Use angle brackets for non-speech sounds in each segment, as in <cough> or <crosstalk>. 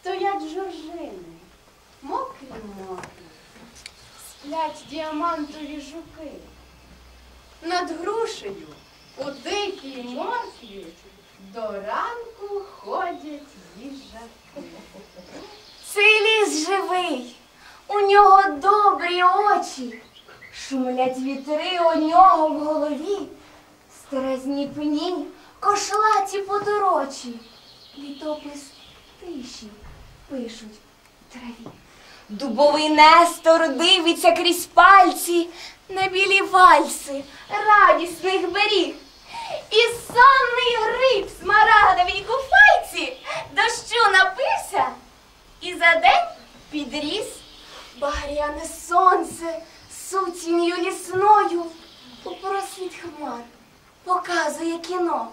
стоять жоржини, мокрі мокрі, сплять діамантові жуки. Над грушею у дикій моркві до ранку ходять їжаки. Цей ліс живий, у нього добрі очі, шумлять вітри у нього в голові, стерезні пні, кошлаті подорочі, літопис тиші пишуть в траві. Дубовий Нестор дивиться крізь пальці на білі вальси радісних беріг. І сонний гриб смарагдовій куфайці дощу напився і за день підріс багряне сонце сутінню лісною у просвіт хмар показує кіно.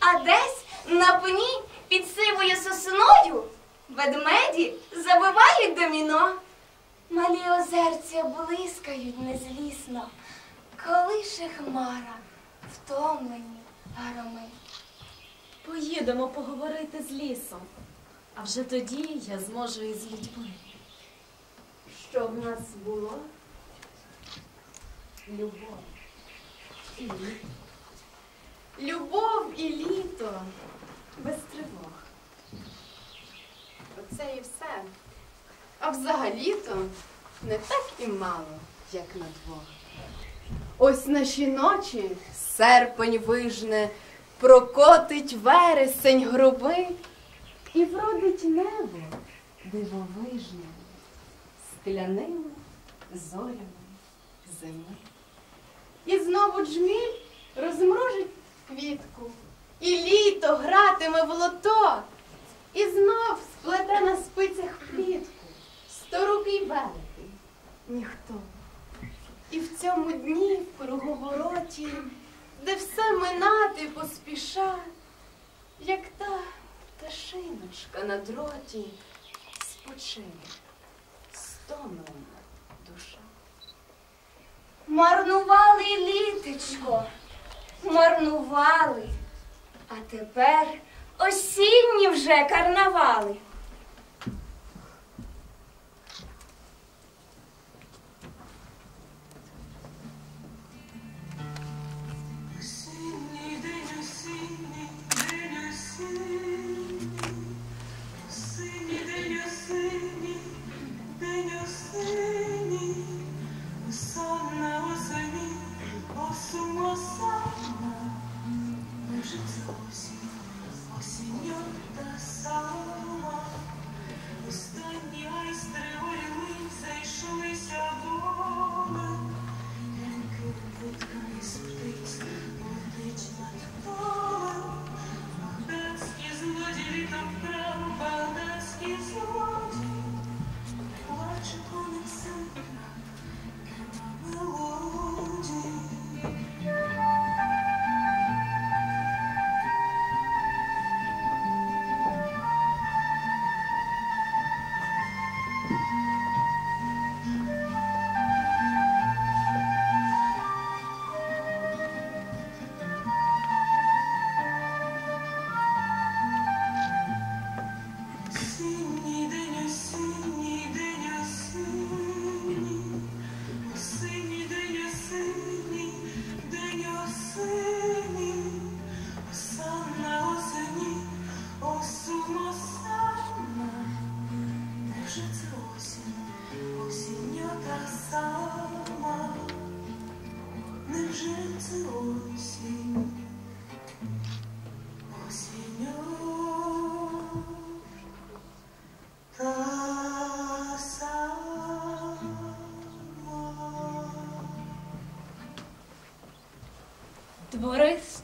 А десь на пні під сивою сосною ведмеді забивають доміно. Малі озерця блискають незлісно, колише хмара втомлені громи. Поїдемо поговорити з лісом, а вже тоді я зможу і з людьми. Що в нас було? Любов. І літо. Любов і літо без тривог. Оце і все. А взагалі-то не так і мало, як на двох. Ось наші ночі серпень вижне, прокотить вересень груби і вродить небо дивовижне скляними зорями зими. І знову джміль розмружить квітку, і літо гратиме в лото, і знов сплете на спицях плітку сторукий великий ніхто. І в цьому дні в круговороті, де все минати поспіша, як та пташиночка на дроті, спочине стомлена душа. Марнували літечко, марнували, а тепер осінні вже карнавали.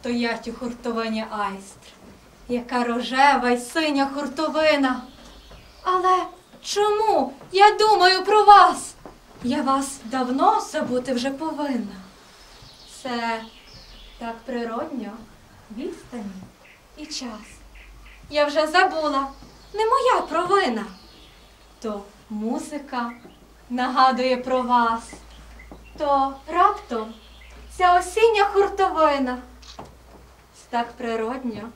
Стоять у хуртовині айстр, яка рожева й синя хуртовина. Але чому я думаю про вас? Я вас давно забути вже повинна. Це так природньо, відстані і час. Я вже забула, не моя провина. То музика нагадує про вас, то раптом ця осіння хуртовина. Так природньо,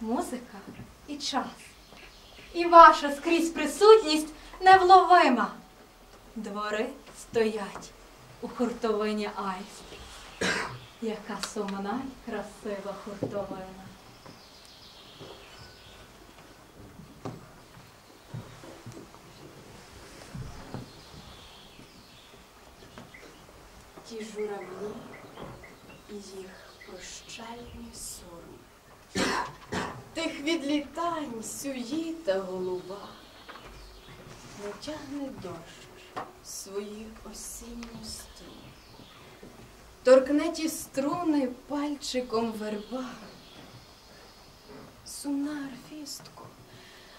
музика і час. і ваша скрізь присутність невловима. Двори стоять у хуртовині Айст. Яка сумна й красива хуртовина. Ті журавлі і їх прощальний сором. Тих відлітань сюїта голуба, не тягне дощ свої осінні струни. Торкне ті струни пальчиком верба. Сумна арфістко,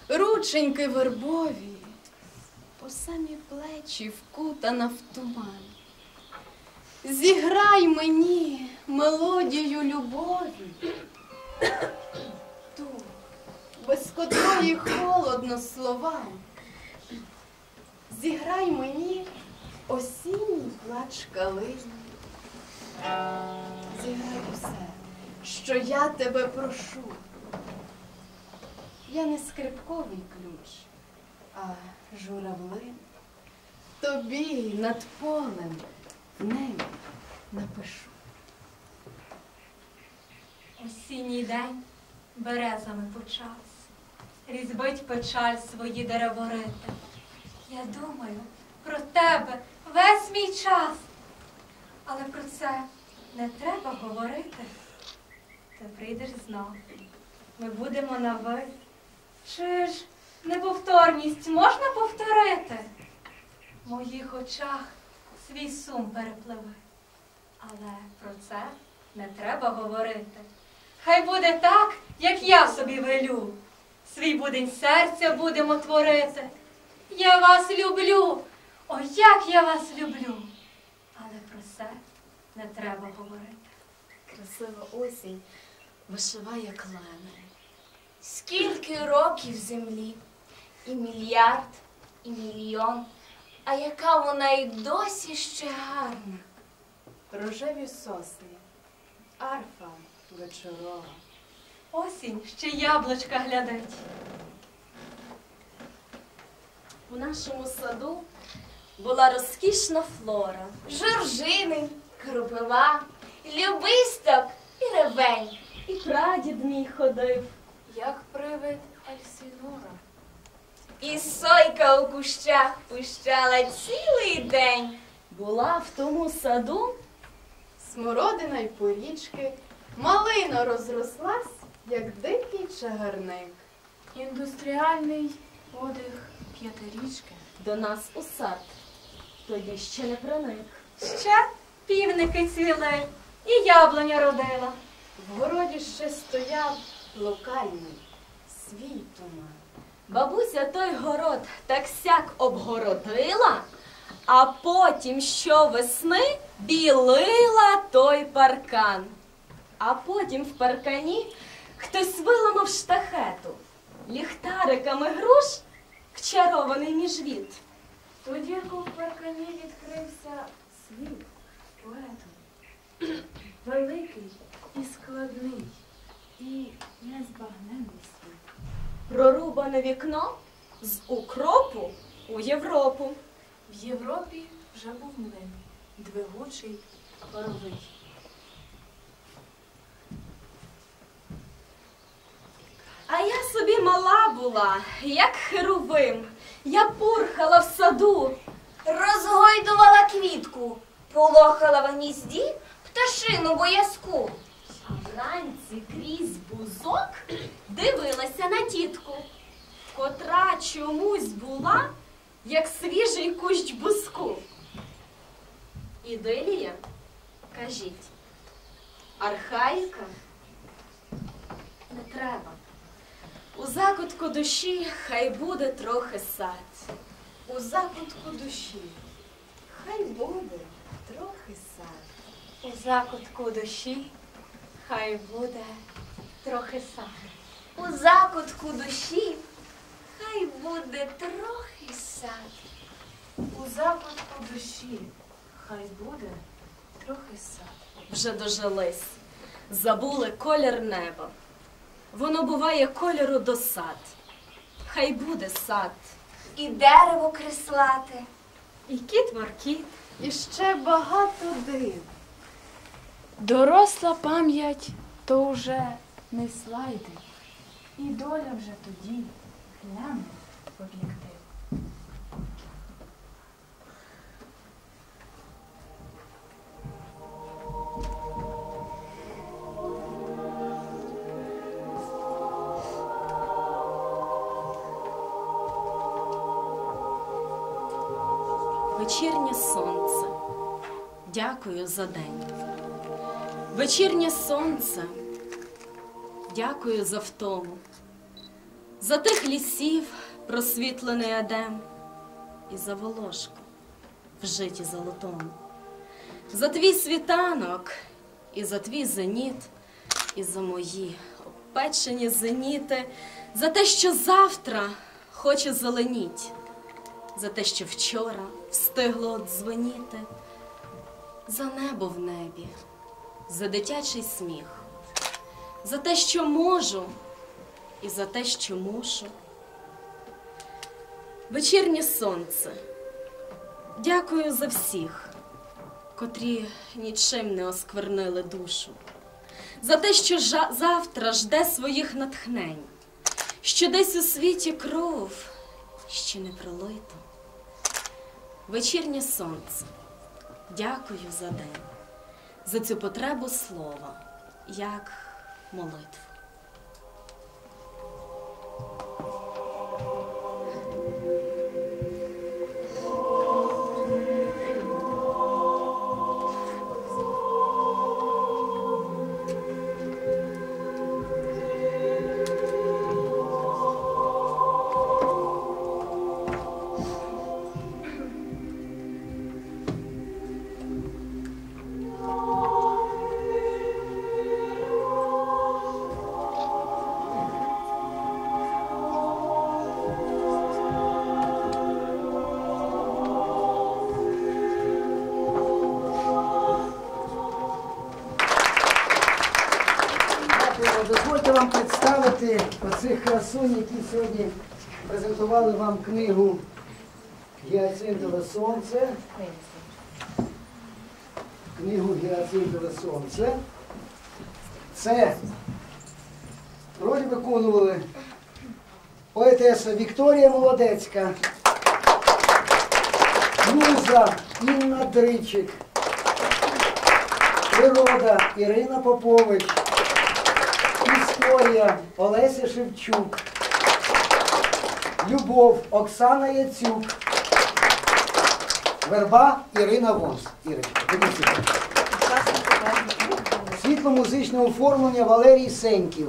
рученьки вербові, по самі плечі вкутана в туман. Зіграй мені мелодію любові, ту, без котрої холодно словам. Зіграй мені осінній плач калини. Зіграй усе, що я тебе прошу. Я не скрипковий ключ, а журавлин. Тобі над полем в небі напишу. Осінній день березами почався, різьбить печаль свої дереворити. Я думаю про тебе весь мій час, але про це не треба говорити. Ти прийдеш знов, ми будемо на ви. Чи ж неповторність можна повторити? В моїх очах свій сум перепливе. Але про це не треба говорити. Хай буде так, як я собі велю. Свій будень серця будемо творити. Я вас люблю, о, як я вас люблю. Але про це не треба говорити. Красива осінь вишиває клени. Скільки років землі, і мільярд, і мільйон, а яка вона й досі ще гарна. Рожеві сосни, арфа вечорова. Осінь ще яблучка глядить. У нашому саду була розкішна флора. Жоржини, кропива, любисток і ревень. І прадід мій ходив. Як привид Ельсінора. І сойка у кущах пищала цілий день. Була в тому саду Смородина й порічки, малина розрослась, як дикий чагарник. Індустріальний подих п'ятирічки. до нас у сад. Тоді ще не проник. Ще півники цвіли, і яблуня родила. В городі ще стояв локальний свій туман. Бабуся той город так сяк обгородила, а потім щовесни білила той паркан. А потім в паркані хтось виламав штахету, ліхтариками груш вчарований міжвід. Тоді як у паркані відкрився світ поету. <clears throat> Великий і складний, і незбагненний світ. Прорубане вікно з укропу у Європу. В Європі вже був млин, двигучий, паровий. А я собі мала була, як херовим. Я пурхала в саду. Розгойдувала квітку, полохала в гнізді пташину боязку. А вранці крізь бузок дивилася на тітку, котра чомусь була, як свіжий кущ буску. Іделія, кажіть, архаїка? Не треба. У закутку душі хай буде трохи сад. У закутку душі, хай буде трохи сад. У закутку душі хай буде трохи сад. У закутку душі буде трохи сад. У закутку душі хай буде трохи сад. вже дожились, забули колір неба. Воно буває кольору досад. хай буде сад. І дерево креслате. І кіт воркіт. І ще багато див. Доросла пам'ять то вже не слайди. І доля вже тоді гляне в. Вечірнє сонце. Дякую за день. Вечірнє сонце. Дякую за втому. За тих лісів просвітлений адем і за волошку в житі золотому. За твій світанок і за твій зеніт, і за мої опечені зеніти, за те, що завтра хоче зеленіть. За те, що вчора встигло дзвеніти, за небо в небі, за дитячий сміх, за те, що можу, і за те, що мушу. Вечірнє сонце, дякую за всіх, котрі нічим не осквернили душу, за те, що завтра жде своїх натхнень, що десь у світі кров ще не пролито. Вечірнє сонце, дякую за день, за цю потребу слова, як молитву. Представити оцих красунь, які сьогодні презентували вам книгу Гіацинтове сонце. Книгу Гіацинтове сонце. Це роль виконували поетеса Вікторія Молодецька, муза Інна Дричик, природа Ірина Попович. Історія Олеся Шевчук. Любов Оксана Яцюк. Верба Ірина Вонс. Ірочка. Світло-музичне оформлення Валерій Сеньків.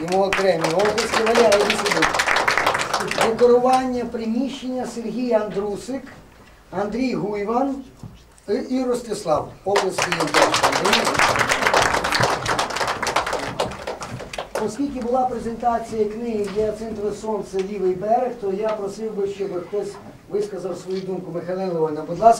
Йому окремі. Оплески Валера, сюди. Декорування приміщення Сергій Андрусик, Андрій Гуйван і- Ростислав. Оплески Оскільки була презентація книги «Гіацинтове сонце лівий берег, то я просив би, щоб хтось висказав свою думку. Михайло Леонідовна, будь ласка.